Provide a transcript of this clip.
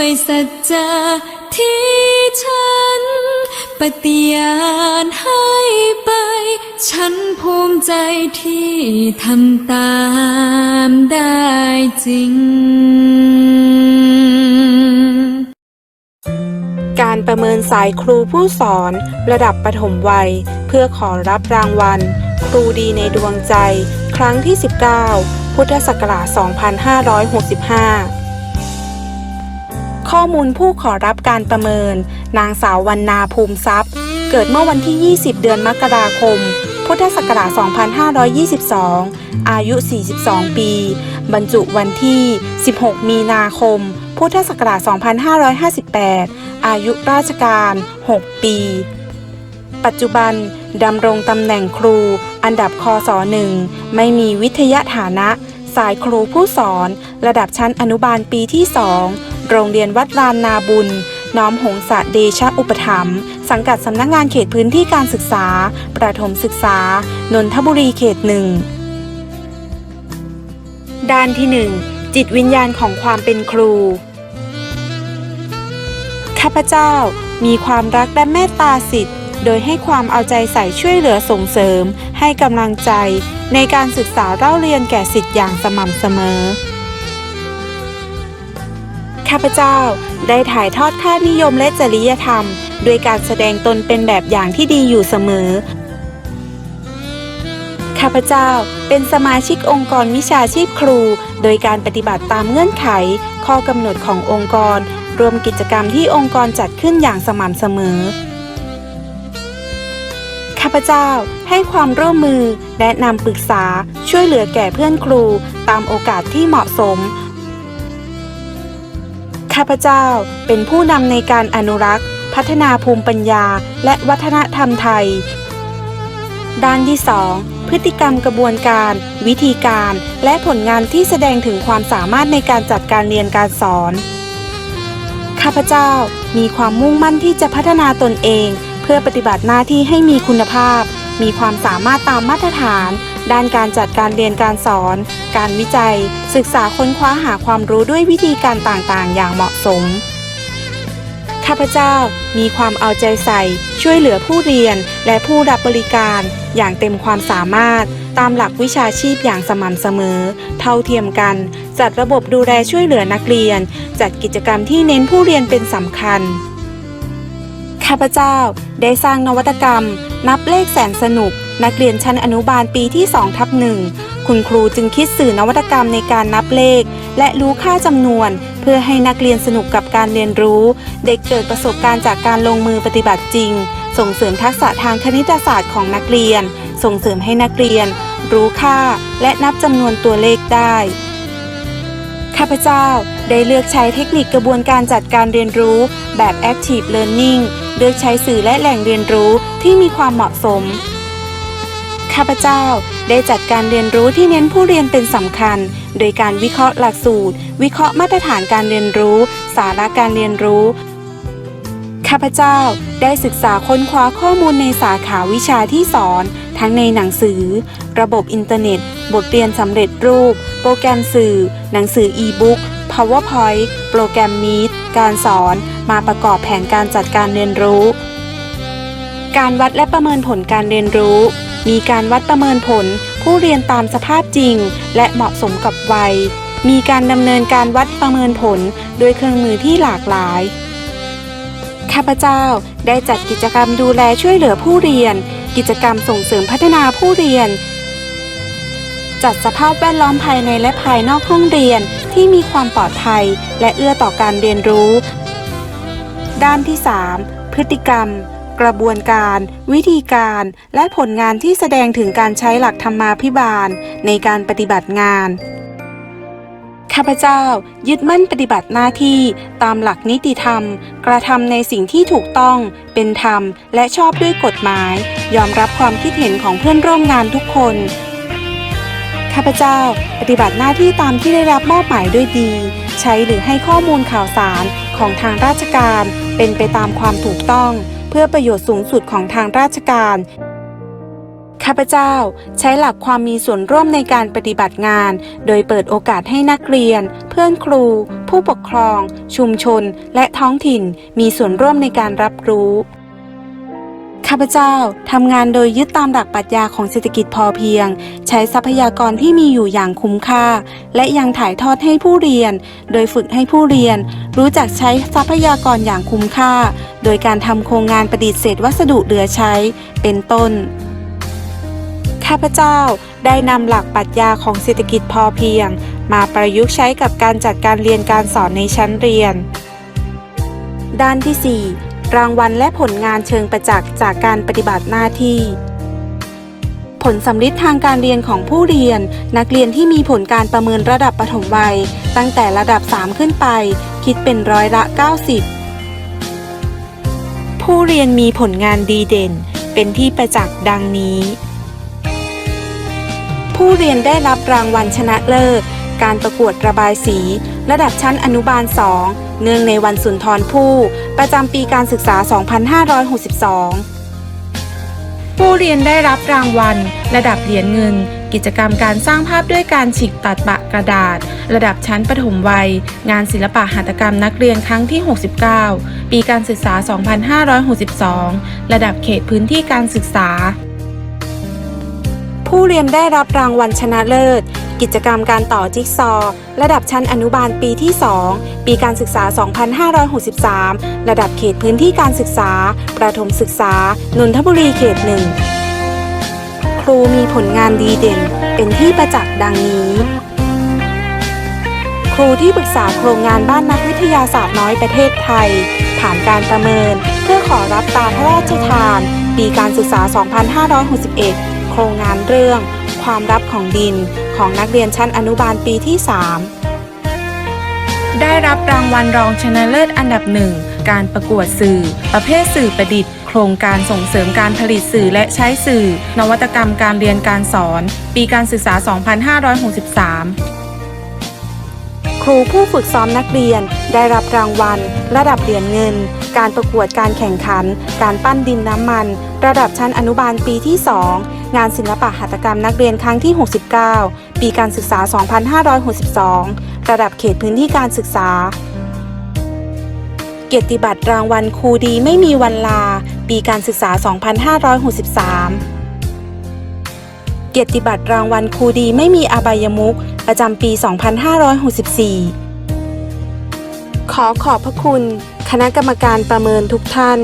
ด้วยสัจจะที่ฉัน ปฏิญาณให้ไป ฉันภูมิใจที่ทำตามได้จริง การประเมินสายครูผู้สอนระดับประถมวัย เพื่อขอรับรางวัล ครูดีในดวงใจ ครั้งที่ 19 พุทธศักราช 2565 ข้อมูลผู้ขอรับการประเมิน นางสาววรรณาภูมิทรัพย์ เกิดเมื่อวันที่ 20 เดือนมกราคม พุทธศักราช 2522 อายุ 42 ปี บรรจุวันที่ 16 มีนาคม พุทธศักราช 2558 อายุราชการ 6 ปี ปัจจุบันดำรงตำแหน่งครู อันดับคศหนึ่งไม่มีวิทยาฐานะ สายครูผู้สอน ระดับชั้นอนุบาลปีที่ 2 โรงเรียนวัดลานนาบุญ น้อมหงสะเดชะอุปถัมภ์สังกัดสำนักงานเขตพื้นที่การศึกษา ประถมศึกษา นนทบุรีเขตหนึ่งด้านที่1จิตวิญญาณของความเป็นครู ข้าพเจ้ามีความรักและเมตตาสิทธิ์ โดยให้ความเอาใจใส่ช่วยเหลือส่งเสริม ให้กำลังใจ ในการศึกษาเล่าเรียนแก่สิทธิ์อย่างสม่ำเสมอ ข้าพเจ้า ได้ถ่ายทอดค่านิยมและจริยธรรม ด้วยการแสดงตนเป็นแบบอย่างที่ดีอยู่เสมอ ข้าพเจ้าเป็นสมาชิกองค์กรวิชาชีพครู โดยการปฏิบัติตามเงื่อนไข ข้อกำหนดขององค์กร รวมกิจกรรมที่องค์กรจัดขึ้นอย่างสม่ำเสมอ ข้าพเจ้าให้ความร่วมมือแนะนำปรึกษาช่วยเหลือแก่เพื่อนครู ตามโอกาสที่เหมาะสม ข้าพเจ้าเป็นผู้นำในการอนุรักษ์ พัฒนาภูมิปัญญา และวัฒนธรรมไทย ด้านที่ 2 พฤติกรรมกระบวนการ วิธีการ และผลงานที่แสดงถึงความสามารถในการจัดการเรียนการสอน ข้าพเจ้ามีความมุ่งมั่นที่จะพัฒนาตนเอง เพื่อปฏิบัติหน้าที่ให้มีคุณภาพ มีความสามารถตามมาตรฐาน ด้านการจัดการเรียนการสอน การวิจัย ศึกษาค้นคว้าหาความรู้ด้วยวิธีการต่างๆ อย่างเหมาะสม ข้าพเจ้ามีความเอาใจใส่ ช่วยเหลือผู้เรียนและผู้รับบริการอย่างเต็มความสามารถ ตามหลักวิชาชีพอย่างสม่ำเสมอ เท่าเทียมกัน จัดระบบดูแลช่วยเหลือนักเรียน จัดกิจกรรมที่เน้นผู้เรียนเป็นสำคัญข้าพเจ้าได้สร้างนวัตกรรม นับเลขแสนสนุก นักเรียนชั้นอนุบาลปีที่2ทับหนึ่งคุณครูจึงคิดสื่อนวัตกรรมในการนับเลข และรู้ค่าจำนวน เพื่อให้นักเรียนสนุกกับการเรียนรู้ เด็กเกิดประสบการณ์จากการลงมือปฏิบัติจริง ส่งเสริมทักษะทางคณิตศาสตร์ของนักเรียน ส่งเสริมให้นักเรียน รู้ค่า และนับจำนวนตัวเลขได้ข้าพเจ้าได้เลือกใช้เทคนิคกระบวนการจัดการเรียนรู้ แบบ Active Learning เลือกใช้สื่อและแหล่งเรียนรู้ที่มีความเหมาะสม ข้าพเจ้าได้จัดการเรียนรู้ที่เน้นผู้เรียนเป็นสำคัญ โดยการวิเคราะห์หลักสูตร วิเคราะห์มาตรฐานการเรียนรู้ สาระการเรียนรู้ข้าพเจ้าได้ศึกษาค้นคว้าข้อมูลในสาขาวิชาที่สอน ทั้งในหนังสือ ระบบอินเทอร์เน็ต บทเรียนสำเร็จรูป โปรแกรมสื่อ หนังสืออีบุ๊ก PowerPoint โปรแกรม Meet การสอน มาประกอบแผนการจัดการเรียนรู้ การวัดและประเมินผลการเรียนรู้ มีการวัดประเมินผลผู้เรียนตามสภาพจริง และเหมาะสมกับวัย มีการดำเนินการวัดประเมินผลโดยเครื่องมือที่หลากหลาย ข้าพเจ้าได้จัดกิจกรรมดูแลช่วยเหลือผู้เรียน กิจกรรมส่งเสริมพัฒนาผู้เรียน จัดสภาพแวดล้อมภายในและภายนอกห้องเรียนที่มีความปลอดภัย และเอื้อต่อการเรียนรู้ ด้านที่ 3 พฤติกรรม กระบวนการ วิธีการ และผลงานที่แสดงถึงการใช้หลักธรรมาภิบาล ในการปฏิบัติงาน ข้าพเจ้ายึดมั่นปฏิบัติหน้าที่ตามหลักนิติธรรม กระทำในสิ่งที่ถูกต้อง เป็นธรรม และชอบด้วยกฎหมาย ยอมรับความคิดเห็นของเพื่อนร่วมงานทุกคนข้าพเจ้าปฏิบัติหน้าที่ตามที่ได้รับมอบหมายด้วยดี ใช้หรือให้ข้อมูลข่าวสารของทางราชการเป็นไปตามความถูกต้อง เพื่อประโยชน์สูงสุดของทางราชการ ข้าพเจ้าใช้หลักความมีส่วนร่วมในการปฏิบัติงาน โดยเปิดโอกาสให้นักเรียน เพื่อนครู ผู้ปกครอง ชุมชน และท้องถิ่น มีส่วนร่วมในการรับรู้ ข้าพเจ้าทำงานโดยยึดตามหลักปรัชญาของเศรษฐกิจพอเพียง ใช้ทรัพยากรที่มีอยู่อย่างคุ้มค่า และยังถ่ายทอดให้ผู้เรียน โดยฝึกให้ผู้เรียน รู้จักใช้ทรัพยากรอย่างคุ้มค่า โดยการทำโครงงานประดิษฐ์เศษวัสดุเหลือใช้ เป็นต้น ข้าพเจ้าได้นำหลักปรัชญาของเศรษฐกิจพอเพียง มาประยุกต์ใช้กับการจัดการเรียนการสอนในชั้นเรียน ด้านที่ 4 รางวัลและผลงานเชิงประจักษ์จากการปฏิบัติหน้าที่ ผลสำลิดทางการเรียนของผู้เรียน นักเรียนที่มีผลการประเมินระดับปฐมวัย ตั้งแต่ระดับ 3 ขึ้นไป คิดเป็นร้อยละ 90 ผู้เรียนมีผลงานดีเด่น เป็นที่ประจักษ์ดังนี้ ผู้เรียนได้รับรางวัลชนะเลิศการประกวดระบายสี ระดับชั้นอนุบาล 2 เนื่องในวันสุนทรภู่ประจำปีการศึกษา 2562 ผู้เรียนได้รับรางวัล ระดับเหรียญเงิน กิจกรรมการสร้างภาพด้วยการฉีกตัดปะกระดาษ ระดับชั้นประถมวัย งานศิลปะหัตถกรรมนักเรียนครั้งที่ 69 ปีการศึกษา 2562 ระดับเขตพื้นที่การศึกษา ผู้เรียนได้รับรางวัลชนะเลิศ กิจกรรมการต่อจิ๊กซอว์ระดับชั้นอนุบาลปีที่ 2 ปีการศึกษา 2563 ระดับเขตพื้นที่การศึกษา ประถมศึกษานนทบุรีเขตหนึ่งครูมีผลงานดีเด่น เป็นที่ประจักษ์ดังนี้ ครูที่ปรึกษาโครงงานบ้านนักวิทยาศาสตร์น้อยประเทศไทย ผ่านการประเมิน เพื่อขอรับตาพระราชทาน ปีการศึกษา 2561 โครงงานเรื่อง ความรับของดินของนักเรียนชั้นอนุบาลปีที่ 3 ได้รับรางวัลรองชนะเลิศอันดับหนึ่งการประกวดสื่อ ประเภทสื่อประดิษฐ์ โครงการส่งเสริมการผลิตสื่อและใช้สื่อ นวัตกรรมการเรียนการสอน ปีการศึกษา 2563 ครูผู้ฝึกซ้อมนักเรียน ได้รับรางวัล ระดับเหรียญเงิน การประกวดการแข่งขัน การปั้นดินน้ำมัน ระดับชั้นอนุบาลปีที่ 2 งานศิลปะหัตถกรรมนักเรียนครั้งที่ 69 ปีการศึกษา 2562 ระดับเขตพื้นที่การศึกษา เกียรติบัตรรางวัลครูดีไม่มีวันลา ปีการศึกษา 2563 เกียรติบัตรรางวัลครูดีไม่มีอบายมุขประจำปี 2564 ขอขอบพระคุณ คณะกรรมการประเมินทุกท่าน